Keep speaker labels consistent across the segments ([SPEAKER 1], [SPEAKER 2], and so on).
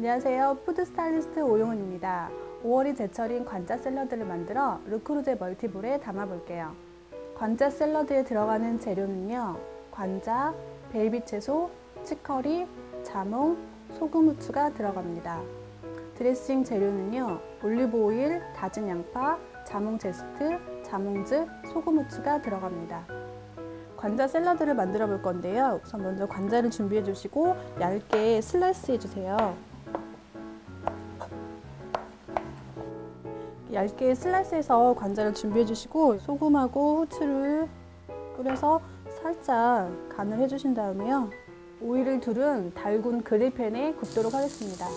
[SPEAKER 1] 안녕하세요. 푸드 스타일리스트 오용은입니다. 5월이 제철인 관자 샐러드를 만들어 르크루제 멀티볼에 담아볼게요. 관자 샐러드에 들어가는 재료는요. 관자, 베이비 채소, 치커리, 자몽, 소금 후추가 들어갑니다. 드레싱 재료는요. 올리브 오일, 다진 양파, 자몽 제스트, 자몽즙, 소금 후추가 들어갑니다. 관자 샐러드를 만들어 볼 건데요. 우선 먼저 관자를 준비해 주시고 얇게 슬라이스 해 주세요. 얇게 슬라이스해서 관자를 준비해 주시고 소금하고 후추를 뿌려서 살짝 간을 해 주신 다음에요. 오일을 둘은 달군 그릴팬에 굽도록 하겠습니다.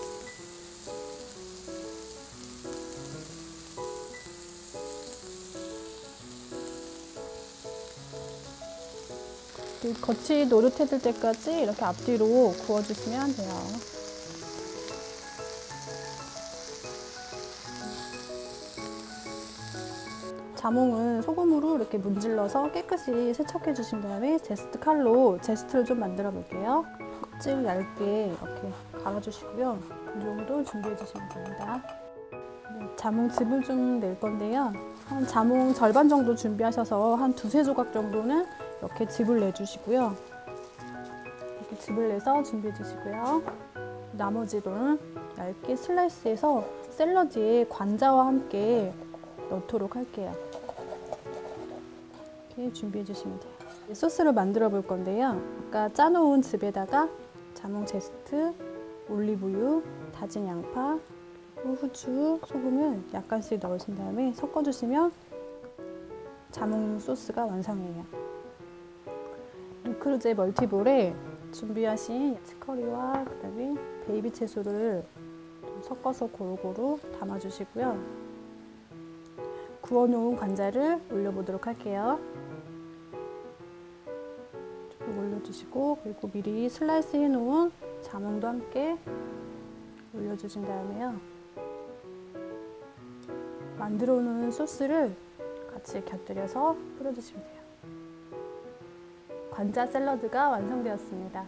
[SPEAKER 1] 겉이 노릇해질 때까지 이렇게 앞뒤로 구워주시면 돼요. 자몽은 소금으로 이렇게 문질러서 깨끗이 세척해 주신 다음에 제스트 칼로 제스트를 좀 만들어 볼게요. 껍질 얇게 이렇게 갈아주시고요. 이 정도 준비해 주시면 됩니다. 네, 자몽 즙을 좀 낼 건데요. 한 자몽 절반 정도 준비하셔서 한 두세 조각 정도는 이렇게 즙을 내주시고요. 이렇게 즙을 내서 준비해 주시고요. 나머지는 얇게 슬라이스해서 샐러드에 관자와 함께 넣도록 할게요. 이렇게 준비해 주시면 돼요. 소스를 만들어 볼 건데요. 아까 짜놓은 즙에다가 자몽 제스트, 올리브유, 다진 양파, 후추, 소금을 약간씩 넣으신 다음에 섞어주시면 자몽 소스가 완성이에요. 루크루제 멀티볼에 준비하신 치커리와 그다음에 베이비 채소를 섞어서 고루고루 담아주시고요. 구워놓은 관자를 올려보도록 할게요. 쭉 올려주시고 그리고 미리 슬라이스 해놓은 자몽도 함께 올려주신 다음에요. 만들어 놓은 소스를 같이 곁들여서 뿌려주시면 돼요. 관자 샐러드가 완성되었습니다.